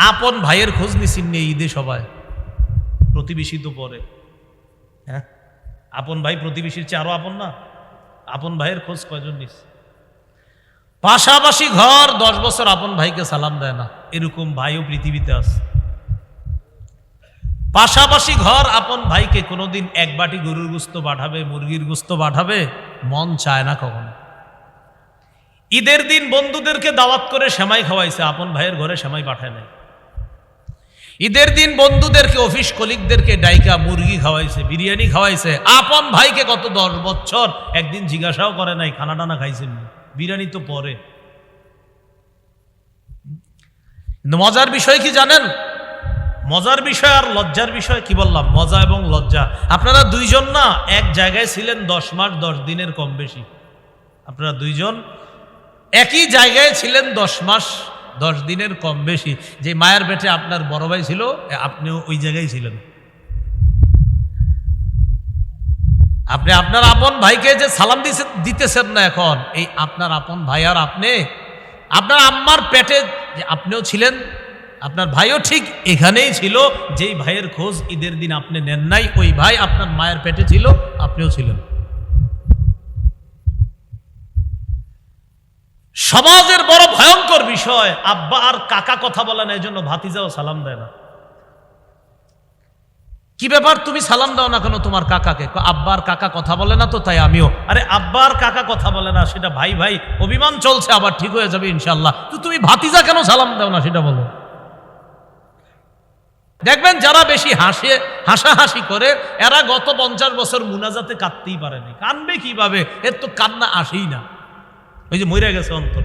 আপন ভাইয়ের খোঁজ নিছিন নিয়ে ঈদে সবাই। প্রতিবেশী তো পরে। হ্যাঁ? আপন ভাই প্রতিবেশীর চেয়ে আরও আপন না? আপন ভাইয়ের খোঁজ কয়জন নিস পাশাপাশি ঘর দশ বছর আপন ভাইকে সালাম দেয় না। এরকম ভাইও পৃথিবীতে আছে। পাশাপাশি ঘর আপন ভাইকে কোনোদিন এক বাটি গরুর গুস্ত পাঠাবে, মুরগির গুস্ত পাঠাবে, মন চায় না কখনো। ঈদের দিন বন্ধুদেরকে দাওয়াত করে সেমাই খাওয়াইছে, আপন ভাইয়ের ঘরে সেমাই পাঠায় নাই। ঈদের দিন বন্ধুদেরকে অফিস কলিগদেরকে ডাইকা মুরগি খাওয়াইছে, বিরিয়ানি খাওয়াইছে। আপন ভাইকে কত দশ বছর একদিন জিজ্ঞাসাও করে নাই খানা টানা খাইছেন বিরিয়ানি তো পরে। মজার বিষয় কি জানেন? মজার বিষয় আর লজ্জার বিষয় কি বললাম? মজা এবং লজ্জা। আপনারা দুইজন না, এক জায়গায় ছিলেন দশ মাস, দশ দিনের কম বেশি। আপনারা দুইজন একই জায়গায় ছিলেন দশ মাস দশ দিনের কম বেশি। যে মায়ের পেটে আপনার বড় ভাই ছিল আপনিও ওই জায়গায় ছিলেন। আপনি আপনার আপন ভাইকে যে সালাম দিছে দিতেছেন না এখন, এই আপনার আপন ভাই আর আপনি। আপনার আম্মার পেটে যে আপনিও ছিলেন, আপনার ভাইও ঠিক এখানেই ছিল, যেই ভাইয়ের খোঁজ ঈদের দিন আপনি নেন নাই, ওই ভাই আপনার মায়ের পেটে ছিল, আপনিও ছিলেন। সমাজের বড় ভয়ঙ্কর বিষয়। আব্বা আর কাকা কথা বলে না এই জন্য ভাতিজাও সালাম দেয় না। কি ব্যাপার, তুমি সালাম দাও না কেন তোমার কাকাকে? আব্বার কাকা কথা বলে না তো, তাই আমিও। আরে আব্বার কাকা কথা বলে না, সেটা ভাই ভাই, অভিমান চলছে, আবার ঠিক হয়ে যাবে ইনশাল্লাহ তো তুমি ভাতিজা কেন সালাম দাও না, সেটা বলো। দেখবেন, যারা বেশি হাসে, হাসাহাসি করে, এরা গত পঞ্চাশ বছর মুনাজাতে কাঁদতেই পারেনি। কানবে কীভাবে? এর তো কান্না আসেই না। ওই যে মরে গেছে অন্তর।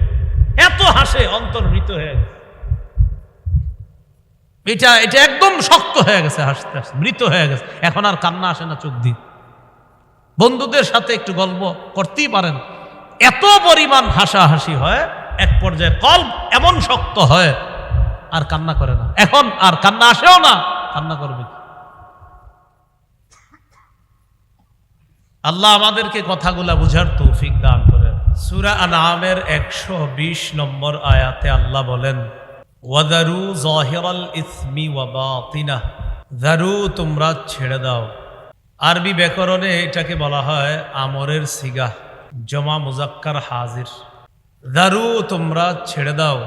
এত হাসে, অন্তর মৃত হয়ে গেছে। এটা এটা একদম শক্ত হয়ে গেছে হাসতে হাসতে, মৃত হয়ে গেছে। এখন আর কান্না আসে না চোখ দিয়ে। বন্ধুদের সাথে একটু গল্প করতেই পারেন। এত পরিমাণ হাসাহাসি হয়, এক পর্যায়ে কল্প এমন শক্ত হয়, আর কান্না করে না। এখন আর কান্না আসেও না, কান্না করবে আল্লাহ আমাদেরকে কথাগুলা বুঝার তৌফিক দান করেন। সুরা আনামের একশো বিশ নম্বর আয়াতে আল্লাহ বলেন, ওয়াদারু জহিরাল ইসমি ওয়াবাতিনা দারু, তোমরা ছেড়ে দাও। আরবি ব্যাকরণে এটাকে বলা হয় আমরের সিগা জমা মুজাক্কার হাজির। দারু, তোমরা ছেড়ে দাও।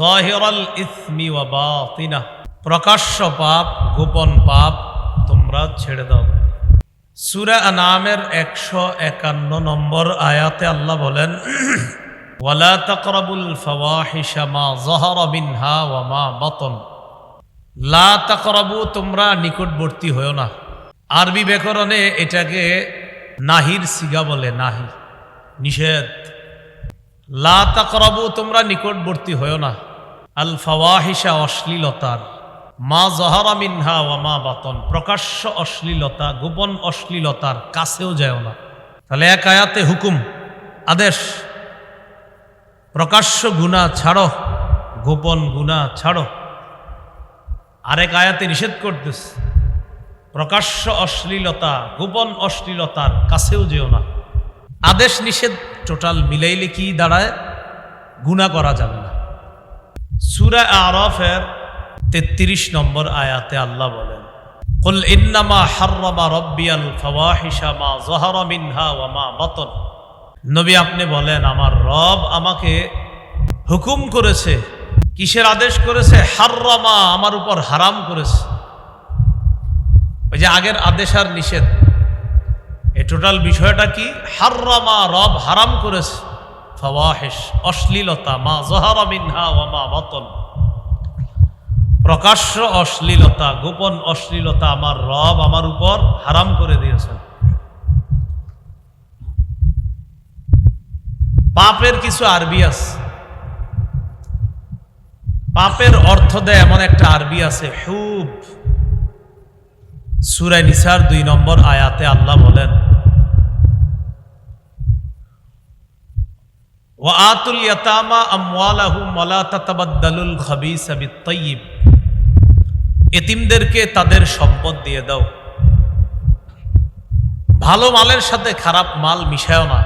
জহিরাল ইসমি ওয়াবাতিনা প্রকাশ্য পাপ, গোপন পাপ, তোমরা ছেড়ে দাও। সুরা আনামের একশো একান্ন নম্বর আয়াতে আল্লাহ বলেন, ওয়ালা তাকরাবুল ফাওয়াহিশা মা যাহারা মিনহা ওয়া মা বাতন। লা তাকরাবু, তোমরা নিকটবর্তী হও না। আরবি ব্যাকরণে এটাকে নাহির সিগা বলে নাহি নিষেধ। লা তাকরাবু, তোমরা নিকটবর্তী হও না। আল ফাওয়াহিশা, অশ্লীলতার। মা জহারা মিনহা ওয়া মা বাতন। প্রকাশ্য অশ্লীলতা, গোপন অশ্লীলতার কাছেও যায় না। তাহলে এক আয়াতে হুকুম, আদেশ, প্রকাশ্য গুণা ছাড়ো, গোপন গুণা ছাড়ো। আরেক আয়াতে নিষেধ করতেছে, প্রকাশ্য অশ্লীলতা, গোপন অশ্লীলতার কাছেও যেও না। আদেশ, নিষেধ, টোটাল মিলাইলে কি দাঁড়ায়? গুণা করা যাবে না। সুরা আরফের তেত্রিশ নম্বর আয়াতে আল্লাহ বলেন قل إنما حرم ربي الفواحش ما ظهر منها وما بطن নবী আপনি বলেন আমার রব আমাকে হুকুম করেছে কিসের আদেশ করেছে হাররামা আমার উপর হারাম করেছে ওই যে আগের আদেশ আর নিষেধ এই টোটাল বিষয়টা কি হাররামা রব হারাম করেছে ফওয়াহিশ অশ্লীলতা মা জহারা মিনহা ওয়া মা বাতন প্রকাশ্য অশ্লীলতা, গোপন অশ্লীলতা আমার রব আমার উপর হারাম করে দিয়েছেন। পাপের কিছু আরবি আছে। পাপের অর্থ দেয় এমন একটা আরবি আছে, হুব। সুরায় নিসার দুই নম্বর আয়াতে আল্লাহ বলেন ওয়াতুল ইয়াতামা আমওয়ালাহুম ওয়ালা তাতাবাদ্দালুল খাবিসা বিত-তাইয়্যিব এতিমদেরকে তাদের সম্পদ দিয়ে দাও। ভালো মালের সাথে খারাপ মাল মিশায়ও না।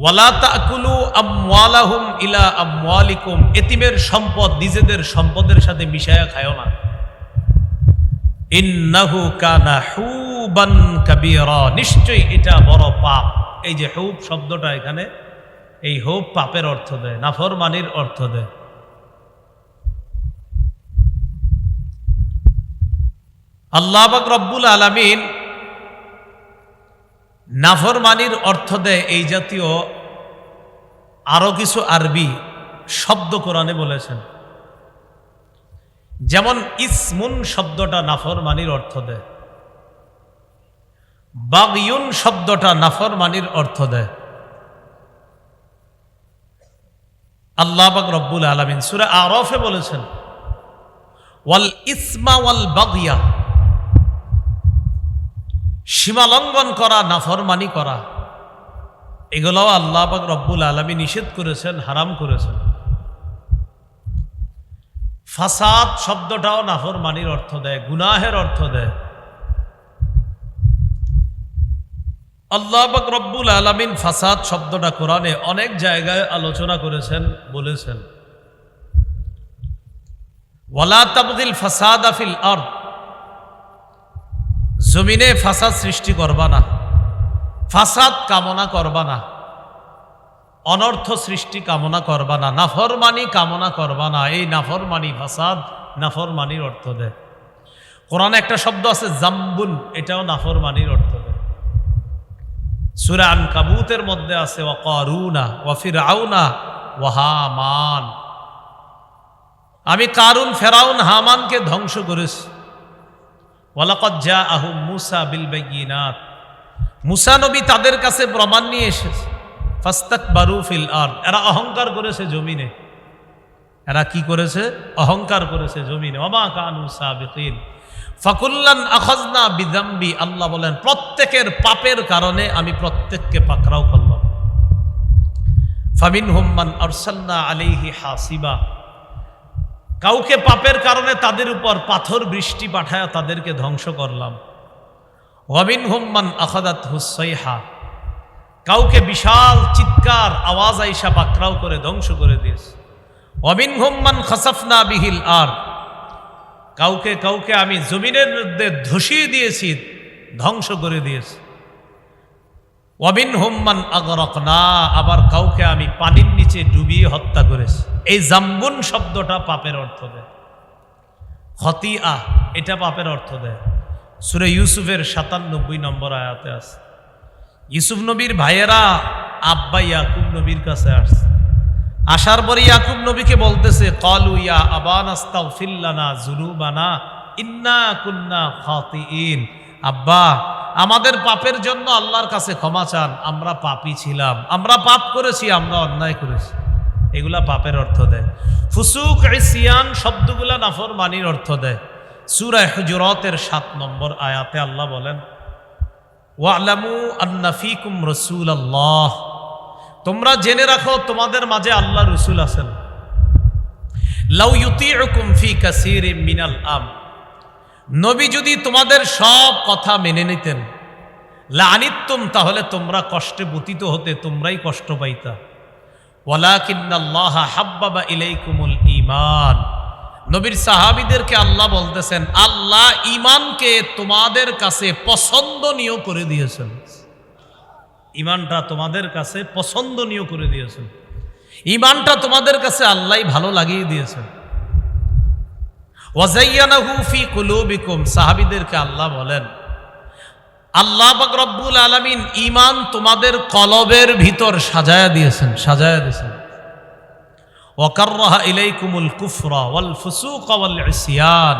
ওয়ালা তাকুলু আমওয়ালাহুম ইলা আমওয়ালিকুম। এতিমের সম্পদ নিজেদের সম্পদের সাথে মিশায়া খায়ও না। ইন্নাহু কানা হুবান কাবীরা। নিশ্চয়ই এটা বড় পাপ। এই যে হুব শব্দটা এখানে এই হুব পাপের অর্থ দেয়, নাফরমানির অর্থ দেয়। আল্লাহ রব্বুল আলামিন নাফরমানির অর্থ দেয় এই জাতীয় আরও কিছু আরবি শব্দ কোরআনে বলেছেন। যেমন ইসমুন শব্দটা নাফরমানির অর্থ দেয়। বাগিউন শব্দটা নাফরমানির অর্থ দেয়। আল্লাহ বাক রব্বুল আলমিন সুরা আরফে বলেছেন, ওয়াল ইসমা ওয়াল বাগিয়া সীমালঙ্ঘন করা, নাফরমানি করা, এগুলোও আল্লাহবাক রব্বুল আলমী নিষেধ করেছেন, হারাম করেছেন। ফাসাদ শব্দটাও নাফরমানির অর্থ দেয়, গুনাহের অর্থ দেয়। আল্লাহ পাক রব্বুল আলমিন ফাসাদ শব্দটা কোরআনে অনেক জায়গায় আলোচনা করেছেন, বলেছেন। ওয়ালা তাবদিল ফাসাদ আফিল আর্থ জমিনে ফাসাদ সৃষ্টি করবা না। ফাসাদ কামনা করবা না। অনর্থ সৃষ্টি কামনা করবা না। নাফরমানি কামনা করবা না। এই নাফরমানি ফাসাদ নাফরমানির অর্থ দেয়। কোরআনে একটা শব্দ আছে জাম্বুন, এটাও নাফরমানির অর্থ দেয়। সুরান কাবুতের মধ্যে আছে ওয়াকারুনা ওয়াফির আউনা ওয়াহামান আমি কারুন, ফেরাউন, হামানকে ধ্বংস করেছি। ওয়ালাকত যা আহু মুসা বিল বেগিনাত মুসা নবী তাদের কাছে প্রমাণ নিয়ে এসেছে ফাস্তাক বারু ফিল আর এরা অহংকার করেছে জমিনে। এরা কি করেছে? অহংকার করেছে জমিনে। অমা কানু সাবিকিন। ফাকুল্লান আখাজনা বিদাম্বি আল্লাহ বলেন, প্রত্যেকের পাপের কারণে আমি প্রত্যেককে পাকড়াও করলাম। ফামিন হুম্মান আরসাল্লা আলাইহি হাসিবা। কাউকে পাপের কারণে তাদের উপর পাথর বৃষ্টি পাঠায় তাদেরকে ধ্বংস করলাম। ওয়াবিন হুম্মান আখাদাত হুসাইহা কাউকে বিশাল চিৎকার, আওয়াজ আইসা পাকড়াও করে ধ্বংস করে দিয়েছে। অবিন হুম্মান খাসাফনা বিহিল আর কাউকে কাউকে আমি জমিনের মধ্যে ধসিয়ে দিয়েছি, ধ্বংস করে দিয়েছি। অবিন হুম্মান আগরক না আবার কাউকে আমি পানির নিচে ডুবিয়ে হত্যা করেছি। এই জাম্বুন শব্দটা পাপের অর্থ দেয়। হতি আহ এটা পাপের অর্থ দেয়। সুরে ইউসুফের সাতানব্বই নম্বর আয়াতে আছে। ইউসুফ নবীর ভাইয়েরা আব্বা ইয়াকুব নবীর কাছে আসছে। আসার পরে ইয়াকুব নবীকে বলতেছে, কলু ইয়া আবান আস্তাগফিল্লানা যুনুবানা, ইন্না কুন্না খাতিইন আব্বা, আমাদের পাপের জন্য আল্লাহর কাছে ক্ষমা চান, আমরা পাপী ছিলাম। আমরা পাপ করেছি, আমরা অন্যায় করেছি। এগুলা পাপের অর্থ দেয়। ফুসুক ইসিয়ান শব্দগুলা নাফরমানির অর্থ দেয়। সুরায় হুজুরতের সাত নম্বর আয়াতে আল্লাহ বলেন, ওয়ালামু আন্নাফিকুম রসুল আল্লাহ তোমরা জেনে রাখো, তোমাদের মাঝে আল্লাহ রসুল আছেন। মিনাল আম। নবী যদি তোমাদের সব কথা মেনে নিতেন লানিতুম তাহলে তোমরা কষ্টে বতীত হতে তোমরাই কষ্ট পাইতা। ওয়ালাকিন্নাল্লাহ হাব্বাবা ইলাইকুমুল ঈমান। নবীর সাহাবিদেরকে আল্লাহ বলতেছেন, আল্লাহ ইমানকে তোমাদের কাছে পছন্দনীয় করে দিয়েছেন। ইমানটা তোমাদের কাছে পছন্দনীয় করে দিয়েছেন ইমানটা তোমাদের কাছে আল্লাহ ভালো লাগিয়ে দিয়েছেন ওয়াজাইয়ানাহু ফি কুলুবিকুম, সাহাবিদেরকে আল্লাহ বলেন, আল্লাহ রব্বুল আলামিন ইমান তোমাদের কলবের ভিতর সাজায়া দিয়েছেন সাজায়া দিয়েছেন। ওয়াকাররাহা ইলাইকুমুল কুফরা ওয়াল ফুসুক ওয়াল ইসিয়ান।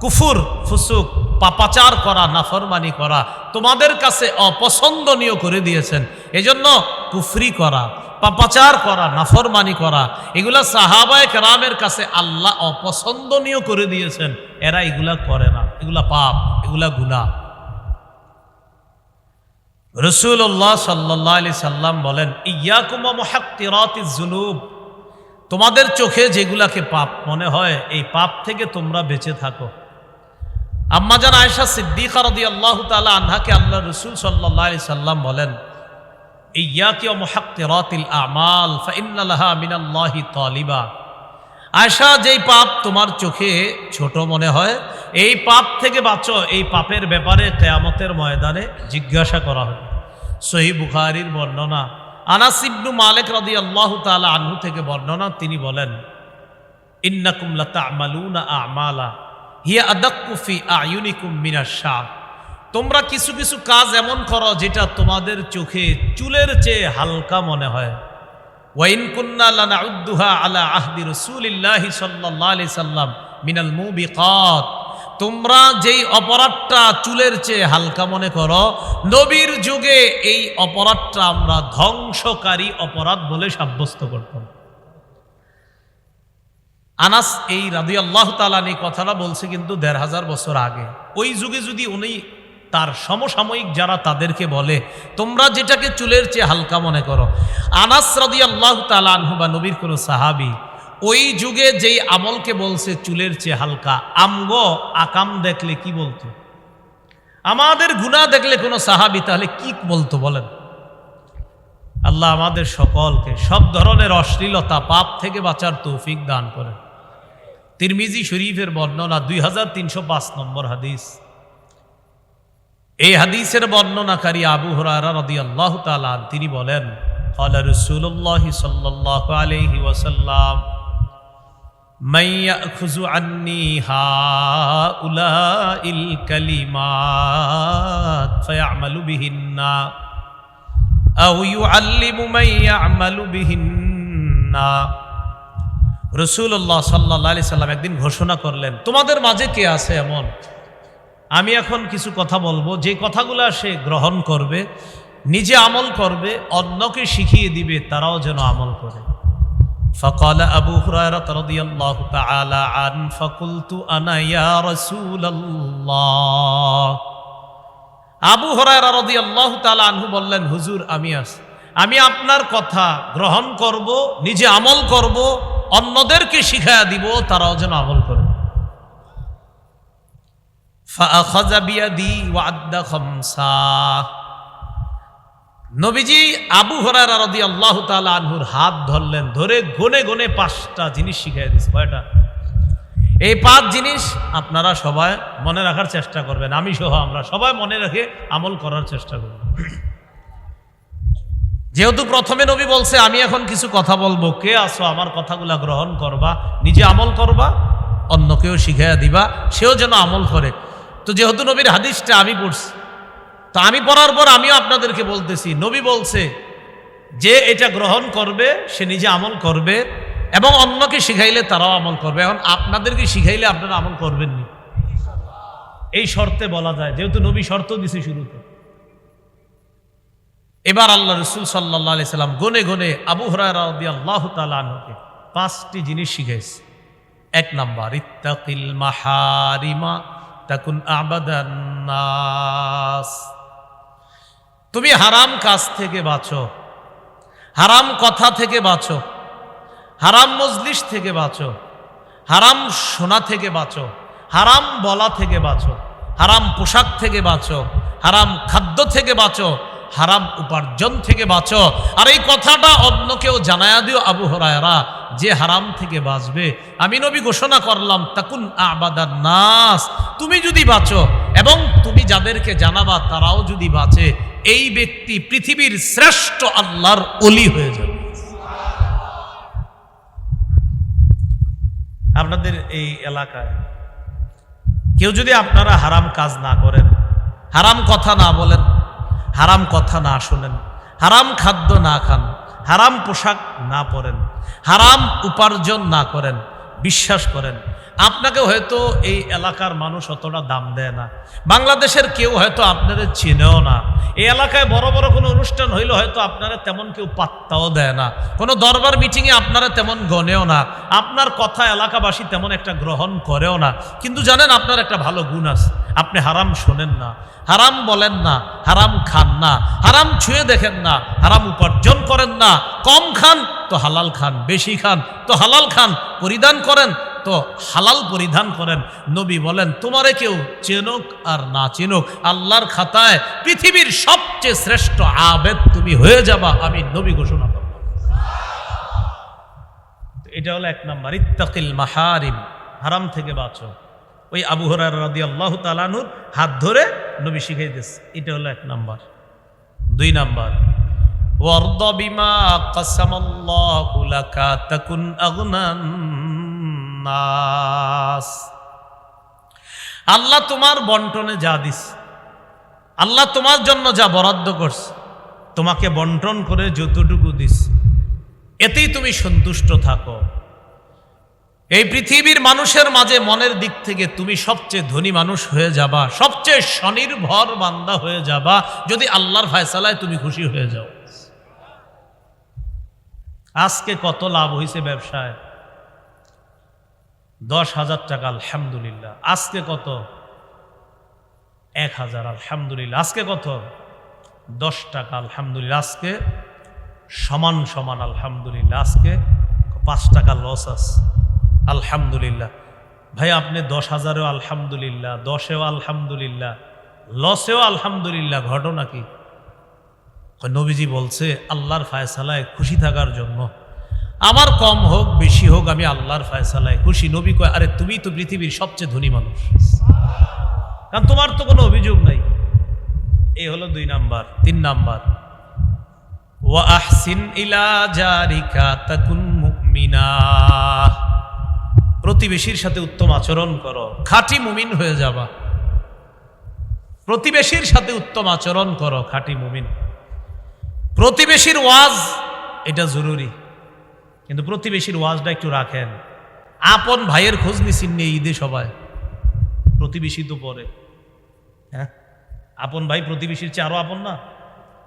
কুফুর, ফুসুক, পাপাচার করা, নাফরমানি করা, তোমাদের কাছে অপছন্দনীয় করে দিয়েছেন। এজন্য কুফরি করা, পাপাচার করা, নাফরমানি করা, এগুলা সাহাবায় কেরামের কাছে আল্লাহ অপছন্দনীয় করে দিয়েছেন। এরা এগুলা করে না। এগুলা পাপ, এগুলা গুনাহ। রসুল্লাহ সাল্লাহ আলি সাল্লাম বলেন, ইয়াকুমা মহাক্তিরাতি জুনুব তোমাদের চোখে যেগুলাকে পাপ মনে হয়, এই পাপ থেকে তোমরা বেঁচে থাকো। আম্মাজান আয়েশা সিদ্দিকা রদি আল্লাহ তালা আনহাকে আল্লাহ রসুল সাল্লাহ সাল্লাম বলেন ইয়াকি মুহাক্কিরাতিল আমাল, ফাইন্না লাহা মিনাল্লাহি তালিবা। আশা যেই পাপ তোমার চোখে ছোট মনে হয়, এই পাপ থেকে বাঁচো, এই পাপের ব্যাপারে কেয়ামতের ময়দানে জিজ্ঞাসা করা হবে। সহি বুখারির বর্ণনা, আনাস ইবনু মালিক রাদিয়াল্লাহু তাআলা আনহু থেকে বর্ণনা, তিনি বলেন, ইন্নাকুম লাতা'মালুনা আমালা। হিয়া আদাক্কু ফি আয়ুনিকুম মিনাশ শাহ। তোমরা কিছু কিছু কাজ এমন করো যেটা তোমাদের চোখে চুলের চেয়ে হালকা মনে হয়। ওয়াইন কুন্না লানাউদ্দুহা আলা আহদি রাসূলিল্লাহি সাল্লাল্লাহু আলাইহি সাল্লাম মিনাল মুবিকাত। তোমরা যেই অপরাধটা চুলের চেয়ে হালকা মনে করো, নবীর যুগে এই অপরাধটা আমরা ধ্বংসকারী অপরাধ বলে সাব্যস্ত করতাম। আনাস এই রাদি আল্লাহ তালান এই কথাটা বলছে কিন্তু দেড় হাজার বছর আগে। ওই যুগে যদি উনি তার সমসাময়িক যারা তাদেরকে বলে, তোমরা যেটাকে চুলের চেয়ে হালকা মনে করো। আনাস রাদি আল্লাহ তালানহু বা নবীর কোনো সাহাবি ওই যুগে যেই আমলকে বলছে চুলের চেয়ে হালকা, আমগ আকাম দেখলে কি বলতো? আমাদের গুণা দেখলে কোনো সাহাবি তাহলে কি বলতো বলেন? আল্লাহ আমাদের সকলকে সব ধরনের অশ্লীলতা, পাপ থেকে বাঁচার তৌফিক দান করেন। তিরমিজি শরীফের বর্ণনা দুই হাজার তিনশো পাঁচ নম্বর হাদিস এই হাদিসের বর্ণনাকারী আবু হরারা রদি আল্লাহ তালান তিনি বলেন قال رسول الله صلى الله عليه وسلم من يأخذ عني هؤلاء الكلمات فيعمل بهن أو يعلم من يعمل بهن রসুল্লাহ সাল্লাহ আলি সাল্লাম একদিন ঘোষণা করলেন তোমাদের মাঝে কে আছে এমন আমি এখন কিছু কথা বলবো যে কথাগুলো সে গ্রহণ করবে নিজে আমল করবে অন্যকে শিখিয়ে দিবে তারাও যেন আমল করে فقال أبو هريرة رضي الله تعالى عنه فقلت أنا يا رسول الله আবু হরায়রা রদি আল্লাহ তালা আনহু বললেন হুজুর আমি আস আমি আপনার কথা গ্রহণ করব নিজে আমল করব অন্যদেরকে শিখা দিব, তারাও যেন আমল করবে নবীজি আবু হরার হরারি আল্লাহ আনহুর হাত ধরলেন, ধরে গনে গনে পাঁচটা জিনিস শিখাই দিস কয়টা? এই পাঁচ জিনিস আপনারা সবাই মনে রাখার চেষ্টা করবেন। আমি সহ আমরা সবাই মনে রেখে আমল করার চেষ্টা করব। যেহেতু প্রথমে নবী বলছে, আমি এখন কিছু কথা বলব। কে আসো? আমার কথাগুলা গ্রহণ করবা, নিজে আমল করবা, অন্যকেও শিখাইয়া দিবা, সেও যেন আমল করে। তো যেহেতু নবীর হাদিসটা আমি পড়ছি, তো আমি পড়ার পর আমিও আপনাদেরকে বলতেছি, নবী বলছে, যে এটা গ্রহণ করবে, সে নিজে আমল করবে এবং অন্যকে শিখাইলে তারাও আমল করবে। এখন আপনাদেরকে শিখাইলে আপনারা আমল করবেননি। এই শর্তে বলা যায়, যেহেতু নবী শর্ত দিছে শুরুতে। এবার আল্লাহ রসুল সাল্লাহ সাল্লাম গনে গনে আবু হরাই আল্লাহ পাঁচটি জিনিস শিখেছে এক নাম্বার, ইত্তাকিল মাহারিমা তাকুন আবাদান্নাস তুমি হারাম কাজ থেকে বাঁচো, হারাম কথা থেকে বাঁচো, হারাম মজলিস থেকে বাঁচো, হারাম শোনা থেকে বাঁচো, হারাম বলা থেকে বাঁচো, হারাম পোশাক থেকে বাঁচো, হারাম খাদ্য থেকে বাঁচো হারাম উপার্জন থেকে বাঁচো। আর এই কথাটা অন্য কেউ জানায়া দিও আবু হরায়রা, যে হারাম থেকে বাঁচবে। আমি নবী ঘোষণা করলাম, তাকুন আবাদার নাস। তুমি যদি বাঁচো, এবং তুমি যাদেরকে জানাবা তারাও যদি বাঁচে, এই ব্যক্তি পৃথিবীর শ্রেষ্ঠ আল্লাহর অলি হয়ে যাবে। আপনাদের এই এলাকায় কেউ যদি আপনারা হারাম কাজ না করেন, হারাম কথা না বলেন হারাম কথা না শোনেন, হারাম খাদ্য না খান, হারাম পোশাক না পরেন, হারাম উপার্জন না করেন বিশ্বাস করেন। আপনাকে হয়তো এই এলাকার মানুষ অতটা দাম দেয় না। বাংলাদেশের কেউ হয়তো আপনাদের চিনেও না। এই এলাকায় বড় বড় কোনো অনুষ্ঠান হইলে হয়তো আপনারা তেমন কেউ পাত্তাও দেয় না। কোনো দরবার মিটিংয়ে আপনারা তেমন গনেও না। আপনার কথা এলাকাবাসী তেমন একটা গ্রহণ করেও না। কিন্তু জানেন আপনার একটা ভালো গুণ আছে। আপনি হারাম শোনেন না। হারাম বলেন না। হারাম খান না। হারাম ছুঁয়ে দেখেন না। হারাম উপার্জন করেন না। কম খান তো হালাল খান, বেশি খান, তো হালাল খান, পরিধান করেন, তো হালাল পরিধান করেন। নবী বলেন, তোমারে কেউ চেনুক আর না চেনুক, আল্লাহর খাতায় পৃথিবীর সবচেয়ে শ্রেষ্ঠ আবেদ তুমি হয়ে যাবা, আমি নবী ঘোষণা করব। এটা হলো এক নাম্বার, ইত্তাকিল মাহারিম হারাম থেকে বাঁচো। ওই আবু হরার রাদি আল্লাহ তালানুর হাত ধরে নবী শিখাই দিস এটা হলো এক নাম্বার। দুই নাম্বার ওয়ারদ বিমা কাসামাল্লাহু লাকা তাকুন আগনান নাস। আল্লাহ তোমার বন্টনে যা দিস, আল্লাহ তোমার জন্য যা বরাদ্দ করছে তোমাকে বন্টন করে যতটুকু দিস, এতেই তুমি সন্তুষ্ট থাকো। এই পৃথিবীর মানুষের মাঝে মনের দিক থেকে তুমি সবচেয়ে ধনী মানুষ হয়ে যাবা, সবচেয়ে স্বনির্ভর বান্দা হয়ে যাবা, যদি আল্লাহর ফায়সালায় তুমি খুশি হয়ে যাও। আজকে কত লাভ হয়েছে ব্যবসায়? দশ হাজার টাকা, আলহামদুলিল্লাহ। আজকে কত? এক হাজার, আলহামদুলিল্লাহ। আজকে কত? দশ টাকা, আলহামদুলিল্লাহ। আজকে সমান সমান, আলহামদুলিল্লাহ। আজকে পাঁচ টাকা লস আছে। আলহামদুলিল্লাহ। ভাই, আপনি দশ হাজারেও আলহামদুলিল্লাহ, দশেও আলহামদুলিল্লাহ লসেও আলহামদুলিল্লাহ। ঘটনা কি? নবীজি বলছে, আল্লাহর ফায়সালায় খুশি থাকার জন্য। আমার কম হোক, বেশি হোক, আমি আল্লাহর ফায়সালায় খুশি। নবী কয়, আরে তুমি তো পৃথিবীর সবচেয়ে ধনী মানুষ। কারণ তোমার তো কোনো অভিযোগ নাই। এই হলো দুই নাম্বার। তিন নাম্বার। প্রতিবেশীর সাথে উত্তম আচরণ করো। খাঁটি মুমিন হয়ে যাবা। প্রতিবেশীর সাথে উত্তম আচরণ করো, খাঁটি মুমিন। প্রতিবেশীর ওয়াজ, এটা জরুরি। কিন্তু প্রতিবেশীর ওয়াজটা একটু রাখেন। আপন ভাইয়ের খোঁজ নিছিন নিয়ে ঈদে সবাই। প্রতিবেশী তো পরে। হ্যাঁ? আপন ভাই প্রতিবেশীর চেয়ে আরও আপন না?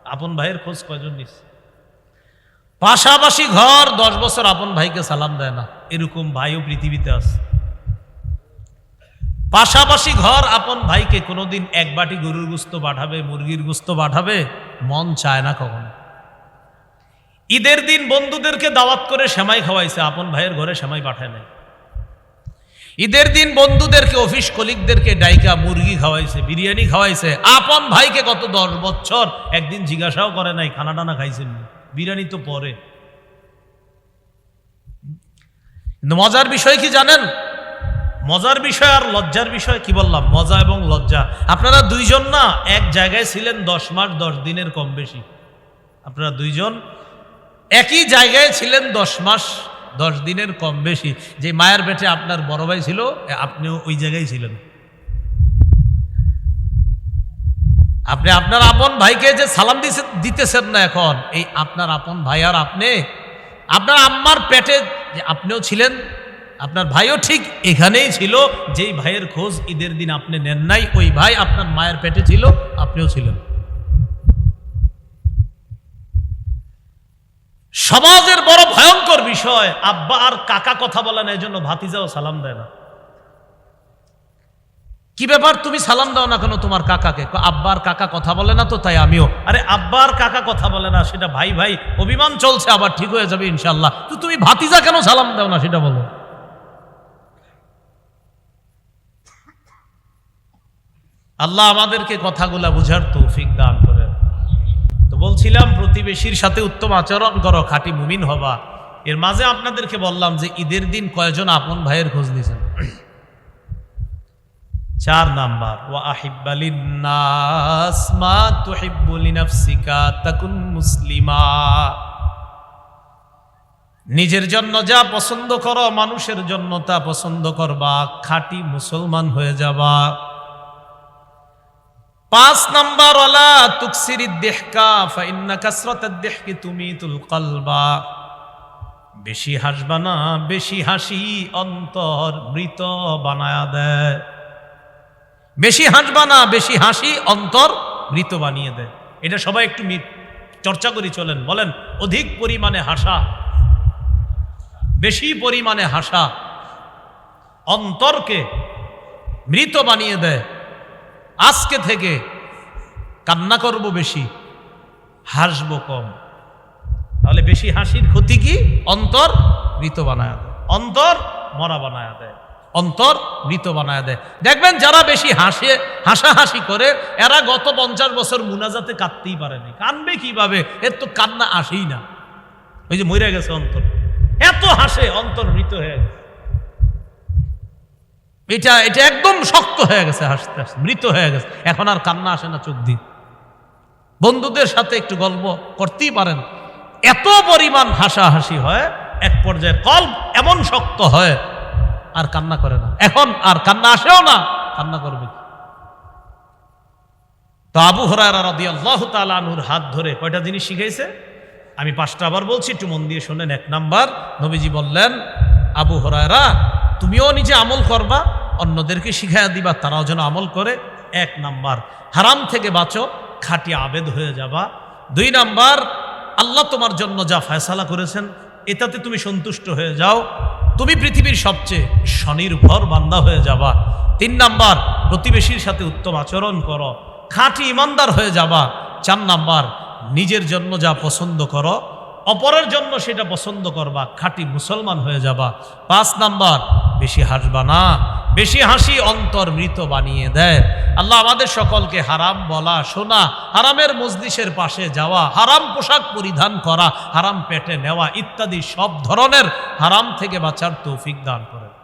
আপন ভাইয়ের খোঁজ কয়জন নিস পাশাপাশি ঘর, দশ বছর আপন ভাইকে সালাম দেয় না। এরকম ভাইও পৃথিবীতে আছে। পাশাপাশি ঘর, আপন ভাইকে কোনোদিন এক বাটি গরুর গুস্ত পাঠাবে, মুরগির গুস্ত পাঠাবে, মন চায় না কখনো। ঈদের দিন বন্ধুদেরকে দাওয়াত করে সেমাই খাওয়াইছে, আপন ভাইয়ের ঘরে সেমাই পাঠায় নাই। ঈদের দিন বন্ধুদেরকে, অফিস কলিগদেরকে ডাইকা মুরগি খাওয়াইছে, বিরিয়ানি খাওয়াইছে। আপন ভাইকে কত দশ বছর একদিন জিজ্ঞাসাও করে নাই, খানা টানা খাইছেন বিরিয়ানি তো পরে। মজার বিষয় কি জানেন? মজার বিষয় আর লজ্জার বিষয় কি বললাম? মজা এবং লজ্জা। আপনারা দুইজন না, এক জায়গায় ছিলেন দশ মাস, দশ দিনের কম বেশি। আপনারা দুইজন একই জায়গায় ছিলেন দশ মাস, দশ দিনের কম বেশি। যে মায়ের পেটে আপনার বড় ভাই ছিল আপনিও ওই জায়গায় ছিলেন। আপনি আপনার আপন ভাইকে যে সালাম দিছে দিতেছেন না এখন, এই আপনার আপন ভাই আর আপনি। আপনার আম্মার পেটে যে আপনিও ছিলেন, আপনার ভাইও ঠিক এখানেই ছিল, যেই ভাইয়ের খোঁজ ঈদের দিন আপনি নেন নাই, ওই ভাই আপনার মায়ের পেটে ছিল, আপনিও ছিলেন। সমাজের বড় ভয়ঙ্কর বিষয়। আব্বা আর কাকা কথা বলে না এই জন্য ভাতিজাও সালাম দেয় না। কি ব্যাপার তুমি সালাম দাও না কেন তোমার কাকাকে? কয়, আব্বা আর কাকা কথা বলে না তো তাই আমিও। আরে আব্বার কাকা কথা বলে না সেটা ভাই ভাই অভিমান চলছে আবার ঠিক হয়ে যাবে ইনশাল্লাহ তো তুমি ভাতিজা কেন সালাম দাও না সেটা বলো। আল্লাহ আমাদেরকে কথাগুলা বুঝার তৌফিক দান প্রতিবেশীর সাথে উত্তম আচরণ করো, খাঁটি মুমিন হবা। এর মাঝে আপনাদেরকে বললাম যে ঈদের দিন কয়জন আপন ভাইয়ের খোঁজ নিয়েছেন? চার নাম্বার, ওয়া আহিব্বালিন্নাস মুসলিমা। নিজের জন্য যা পছন্দ করো, মানুষের জন্য তা পছন্দ করবা, খাঁটি মুসলমান হয়ে যাবা। পাঁচ নাম্বার ওয়ালা তুকসিরি দেহকা ফাইন্না কাসরাতাদ দেহকি তুমিতুল কলবা। বেশি হাসবা না, বেশি হাসি অন্তর মৃত বানায়া দেয়। বেশি হাসবা না, বেশি হাসি অন্তর মৃত বানিয়ে দেয়। এটা সবাই একটু চর্চা করি চলেন, বলেন, অধিক পরিমাণে হাসা, বেশি পরিমাণে হাসা অন্তরকে মৃত বানিয়ে দেয়। আজকে থেকে কান্না করব বেশি, হাসবো কম। তাহলে বেশি হাসির ক্ষতি কি? অন্তর মৃত বানায় দেয়। অন্তর মরা বানায় দেয়। অন্তর মৃত বানায় দেয়। দেখবেন যারা বেশি হাসে, হাসাহাসি করে, এরা গত পঞ্চাশ বছর মুনাজাতে কাঁদতেই পারেনি কানবে কীভাবে? এর তো কান্না আসেই না। ওই যে মরে গেছে অন্তর। এত হাসে, অন্তর মৃত হয়ে গেছে। এটা এটা একদম শক্ত হয়ে গেছে, হাসতে হাসতে, মৃত হয়ে গেছে। এখন আর কান্না আসে না চোখ দিয়ে। বন্ধুদের সাথে একটু গল্প করতেই পারেন। এত পরিমাণ হাসাহাসি হয়, এক পর্যায়ে কল এমন শক্ত হয়, আর কান্না করে না। এখন আর কান্না আসেও না, কান্না করবে তো আবু হরারা রাদি আল্লাহ তালুর হাত ধরে কয়টা জিনিস শিখেছে আমি পাঁচটা আবার বলছি, একটু মন দিয়ে শোনেন। এক নাম্বার, নবীজি বললেন, আবু হরায়রা তুমিও নিজে আমল করবা, অন্যদেরকে শিখাইয়া দিবা, তারাও যেন আমল করে। এক নাম্বার, হারাম থেকে বাঁচো, খাটি আবেদ হয়ে যাবা। দুই নাম্বার, আল্লাহ তোমার জন্য যা ফয়সালা করেছেন, এটাতে তুমি সন্তুষ্ট হয়ে যাও। তুমি পৃথিবীর সবচেয়ে স্বনির্ভর বান্দা হয়ে যাবা। তিন নাম্বার, প্রতিবেশীর সাথে উত্তম আচরণ করো। খাঁটি ইমানদার হয়ে যাবা। চার নাম্বার, নিজের জন্য যা পছন্দ করো অপরের জন্য সেটা পছন্দ করবা, খাঁটি মুসলমান হয়ে যাবা। পাঁচ নাম্বার, বেশি হাসবা না, বেশি হাসি অন্তর মৃত বানিয়ে দেয়। আল্লাহ আমাদের সকলকে হারাম বলা, শোনা, হারামের মজলিসের পাশে যাওয়া, হারাম পোশাক পরিধান করা, হারাম পেটে নেওয়া ইত্যাদি সব ধরনের হারাম থেকে বাঁচার তৌফিক দান করে